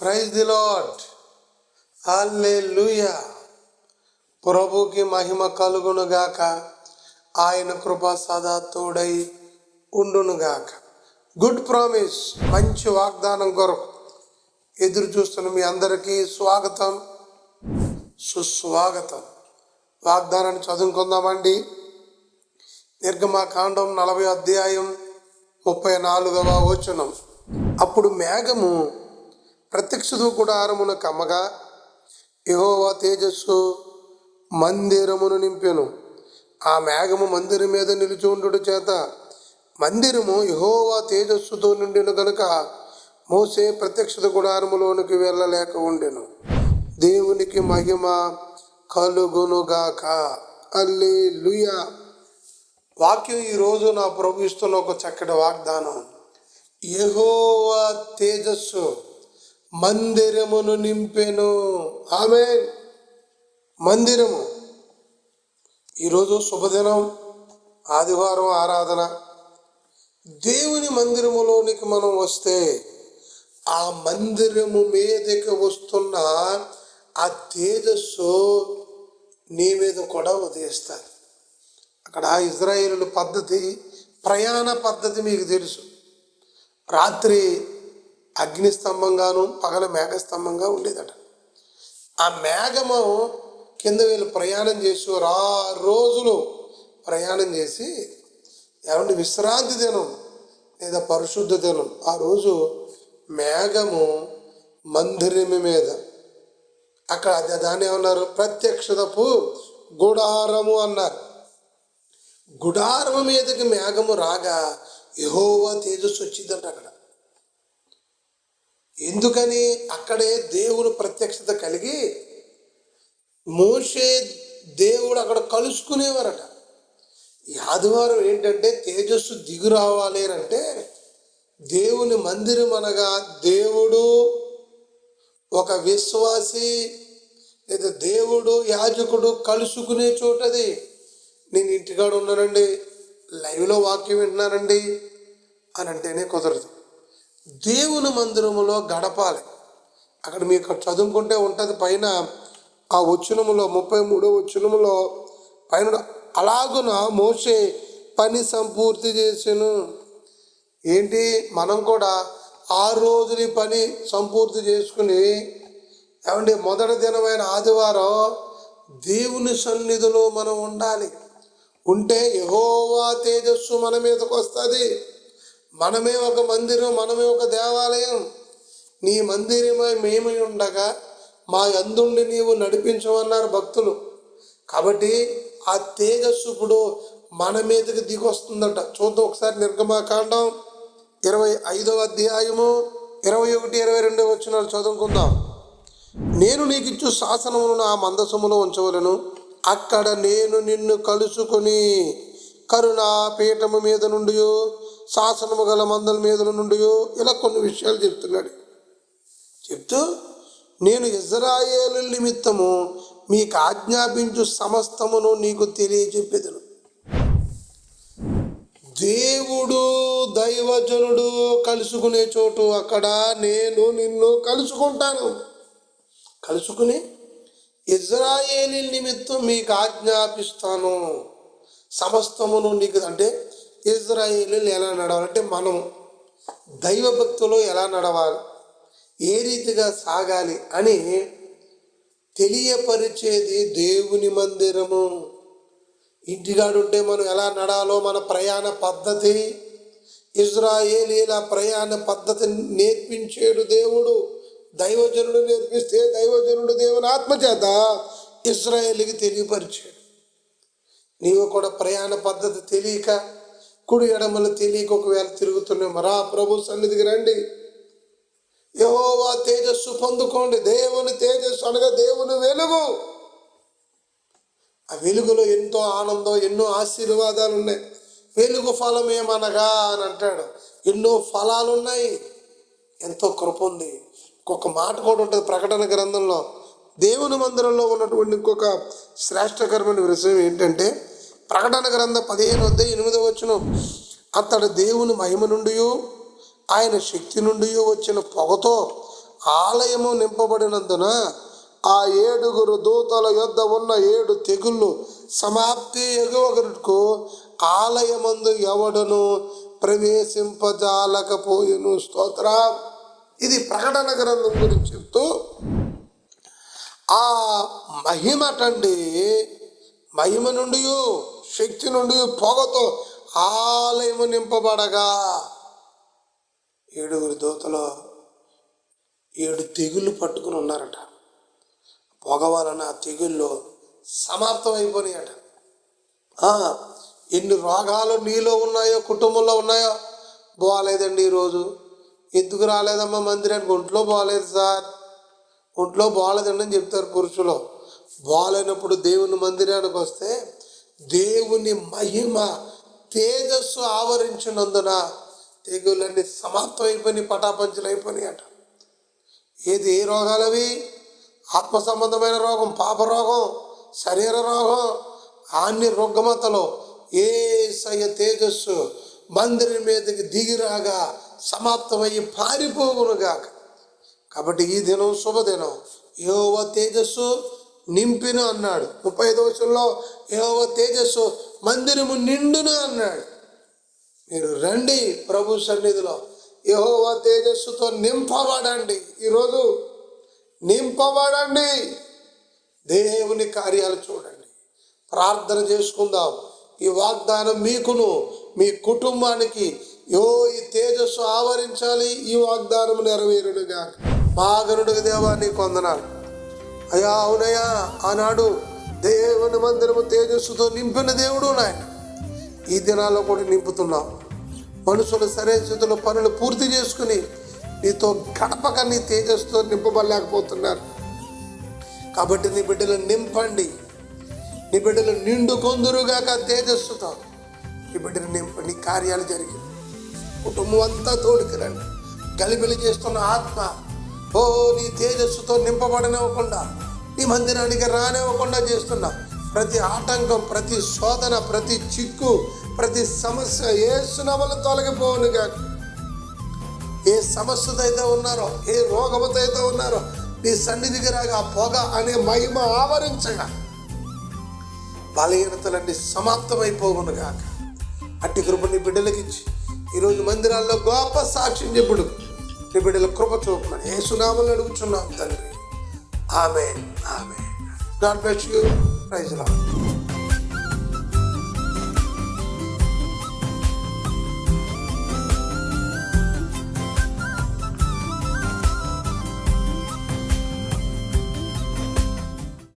Praise the lord లూయా ప్రభుకి మహిమ కలుగునుగాక. ఆయన కృప సదా తోడై ఉండునుగాక. గుడ్ ప్రామిస్ మంచి వాగ్దానం కొరకు. ఎదురు చూస్తున్న మీ అందరికీ స్వాగతం. సుస్వాగతం. వాగ్దానాన్ని చదువుకుందామండి. నిర్గమాకాండం నలభై అధ్యాయం ముప్పై నాలుగవ వచనం. అప్పుడు మేఘము ప్రత్యక్షదు గుడారమున కమ్మగా యహోవా తేజస్సు మందిరమును నింపెను. ఆ మేఘము మందిరం మీద నిలుచుండు చేత మందిరము యహోవా తేజస్సుతో నిండిన గనుక మోసే ప్రత్యక్షత గుడారములోనికి వెళ్ళలేక ఉండెను. దేవునికి మహిమ కలుగునుగాక. అల్లే వాక్యం ఈరోజు నా ప్రభు ఇస్తున్న ఒక చక్కటి వాగ్దానం. యహోవా తేజస్సు మందిరమును నింపెను. ఆమె మందిరము. ఈరోజు శుభదినం ఆదివారం ఆరాధన. దేవుని మందిరములోనికి మనం వస్తే ఆ మందిరము మీదకి వస్తున్న ఆ తేజస్సు నీ మీద కూడా ఉదయిస్తుంది. అక్కడ ఇజ్రాయేలు పద్ధతి ప్రయాణ పద్ధతి మీకు తెలుసు. రాత్రి అగ్నిస్తంభంగాను పగల మేఘస్తంభంగా ఉండేదట. ఆ మేఘము కింద వీళ్ళు ప్రయాణం చేసి రా రోజులు ప్రయాణం చేసి ఏమంటే విశ్రాంతి దినం లేదా పరిశుద్ధ దినం? ఆ రోజు మేఘము మందిరమి మీద. అక్కడ దాన్ని ఏమన్నారు? ప్రత్యక్షతపు గుడారము అన్నారు. గుడారము మీదకి మేఘము రాగా యహోవా తేజస్సు వచ్చిందంట అక్కడ. ఎందుకని అక్కడే దేవుని ప్రత్యక్షత కలిగి మోషే దేవుడు అక్కడ కలుసుకునేవారట. ఈ ఆదివారం ఏంటంటే తేజస్సు దిగు రావాలి అని అంటే దేవుని మందిరం అనగా దేవుడు ఒక విశ్వాసి లేదా దేవుడు యాజకుడు కలుసుకునే చోటది. నేను ఇంటికాడ ఉన్నానండి లైవ్లో వాక్యం వింటున్నానండి అని అంటేనే కుదరదు. దేవుని మందిరములో గడపాలి. అక్కడ మీకు చదువుకుంటే ఉంటుంది. పైన ఆ వచనములో ముప్పై మూడో వచనములో పైన అలాగున మోసే పని సంపూర్తి చేసాను. ఏంటి? మనం కూడా ఆ రోజుని పని సంపూర్తి చేసుకుని ఏమంటే మొదటి దినమైన ఆదివారం దేవుని సన్నిధిలో మనం ఉండాలి. ఉంటే యహోవా తేజస్సు మన మీదకి వస్తుంది. మనమే ఒక మందిరం మనమే ఒక దేవాలయం. నీ మందిరమై మేమై ఉండగా మా అందుండి నీవు నడిపించమన్నారు భక్తులు. కాబట్టి ఆ తేజస్సు ఇప్పుడు మన మీదకి దిగొస్తుందట. చూద్దాం ఒకసారి నిర్గమాకాండం ఇరవై ఐదవ అధ్యాయము ఇరవై ఒకటి ఇరవై రెండు వచ్చినాలు చదువుకుందాం. నేను నీకు ఇచ్చు శాసనమును నా మందసములో ఉంచవలను. అక్కడ నేను నిన్ను కలుసుకొని కరుణా పీఠము మీద నుండి శాసనము గల మందల మీదల నుండి ఇలా కొన్ని విషయాలు చెప్తున్నాడు. చెప్తూ నేను ఇజ్రాయేలు నిమిత్తము మీకు ఆజ్ఞాపించు సమస్తమును నీకు తెలియజెప్పేదను. దేవుడు దైవజనుడు కలుసుకునే చోటు అక్కడ. నేను నిన్ను కలుసుకుంటాను. కలుసుకుని ఇజ్రాయేలీ నిమిత్తం మీకు ఆజ్ఞాపిస్తాను. సమస్తమును నీకు అంటే ఇజ్రాయిలు ఎలా నడవాలంటే మనం దైవభక్తిలో ఎలా నడవాలి? ఏ రీతిగా సాగాలి అని తెలియపరిచేది దేవుని మందిరము. ఇంటిగాడుంటే మనం ఎలా నడాలో మన ప్రయాణ పద్ధతి. ఇజ్రాయేలీల ప్రయాణ పద్ధతిని నేర్పించేడు దేవుడు. దైవజనుడు నేర్పిస్తే దైవజనుడు దేవుని ఆత్మచేత ఇజ్రాయేలీకి తెలియపరిచాడు. నీవు కూడా ప్రయాణ పద్ధతి తెలియక కుడి ఎడమలు తెలియక ఒకవేళ తిరుగుతున్నాం మరా ప్రభు సన్నిధికి రండి. యహోవా తేజస్సు పొందుకోండి. దేవుని తేజస్సు అనగా దేవుని వెలుగు. ఆ వెలుగులో ఎంతో ఆనందం ఎన్నో ఆశీర్వాదాలు ఉన్నాయి. వెలుగు ఫలం ఏమనగా అని అంటాడు. ఎన్నో ఫలాలు ఉన్నాయి. ఎంతో కృప ఉంది. ఇంకొక మాట కూడా ఉంటుంది ప్రకటన గ్రంథంలో. దేవుని మందిరంలో ఉన్నటువంటి ఇంకొక శ్రేష్టకరమైన విషయం ఏంటంటే ప్రకటన గ్రంథ పదిహేను వద్ద ఎనిమిదో వచ్చిన అతడు దేవుని మహిమ నుండి ఆయన శక్తి నుండి వచ్చిన పొగతో ఆలయము నింపబడినందున ఆ ఏడుగురు దూతల యొద్ద ఉన్న ఏడు తెగుళ్ళు సమాప్తి ఎగువకు ఆలయమందు ఎవడను ప్రవేశింపజాలకపోయిను. స్తోత్ర. ఇది ప్రకటన గ్రంథం గురించి చెప్తూ ఆ మహిమటండి మహిమ నుండి శక్తి నుండి పొగతో ఆలయము నింపబడగా. ఏడుగురు దూతలు ఏడు తెగుళ్ళు పట్టుకుని ఉన్నారట. పొగ వలన తెగుళ్ళు సమాప్తమైపోయినాయట. ఎన్ని రోగాలు నీలో ఉన్నాయో కుటుంబంలో ఉన్నాయో బాగాలేదండి ఈరోజు. ఎందుకు రాలేదమ్మా మందిరానికి? ఒంట్లో బాగాలేదు సార్. ఒంట్లో బాగాలేదండి అని చెప్తారు పురుషులు. బాగాలేనప్పుడు దేవుని మందిరానికి వస్తే దేవుని మహిమ తేజస్సు ఆవరించినందున తెగులన్నీ సమాప్తం అయిపోయినాయి పటాపంచులు అయిపోయినాయి అట. ఏది ఏ రోగాలు అవి ఆత్మ సంబంధమైన రోగం పాప రోగం శరీర రోగం అన్ని రుగ్మతలు ఏ సయ తేజస్సు మందిరం మీదకి దిగిరాగా సమాప్తమయ్యి పారిపోవునుగాక. కాబట్టి ఈ దినం శుభదినం యోవ తేజస్సు నింపిన అన్నాడు. ముప్పై దోషంలో యహోవ తేజస్సు మందిరము నిండును అన్నాడు. మీరు రండి ప్రభు సన్నిధిలో. యహోవ తేజస్సుతో నింపబడండి. ఈరోజు నింపబడండి. దేవుని కార్యాలు చూడండి. ప్రార్థన చేసుకుందాం. ఈ వాగ్దానం మీకును మీ కుటుంబానికి యో ఈ తేజస్సు ఆవరించాలి. ఈ వాగ్దానం నెరవేరుడుగా మాగనుడు దేవాన్ని కొందనాలు అయ్యా అవునయ్యా ఆనాడు దేవుని మందిరము తేజస్సుతో నింపిన దేవుడు నాయన. ఈ దినాల్లో కూడా నింపుతున్నావు మనుషులు సరైన స్థితిలో పనులు పూర్తి చేసుకుని నీతో గడపక నీ తేజస్సుతో నింపబడలేకపోతున్నారు. కాబట్టి నీ బిడ్డలు నింపండి. నీ బిడ్డలు నిండు కొందరుగాక తేజస్సుతో నీ బిడ్డలు నింపండి. కార్యాలు జరిగింది కుటుంబం అంతా తోడుకురండి గలిబిలి చేస్తున్న ఆత్మ ఓ నీ తేజస్సుతో నింపబడనివ్వకుండా నీ మందిరానికి రానివ్వకుండా చేస్తున్నా ప్రతి ఆటంకం ప్రతి శోధన ప్రతి చిక్కు ప్రతి సమస్య ఏ సునవలు తొలగిపోవునుగా ఏ సమస్యతో అయితే ఉన్నారో ఏ రోగముతో అయితే ఉన్నారో నీ సన్నిధికి రాగా పొగ అనే మహిమ ఆవరించగా. బలహీనతలన్నీ సమాప్తమైపోవునుగాక అట్టి కృప నీ బిడ్డలకి ఇచ్చి ఈరోజు మందిరాల్లో గొప్ప సాక్ష్యం చెప్పుడు నీ బిడ్డల కృప చూపమని ఏ సునామని అడుగుచున్నాం తండ్రి. ఆమె ఆమె God bless you. Praise Lord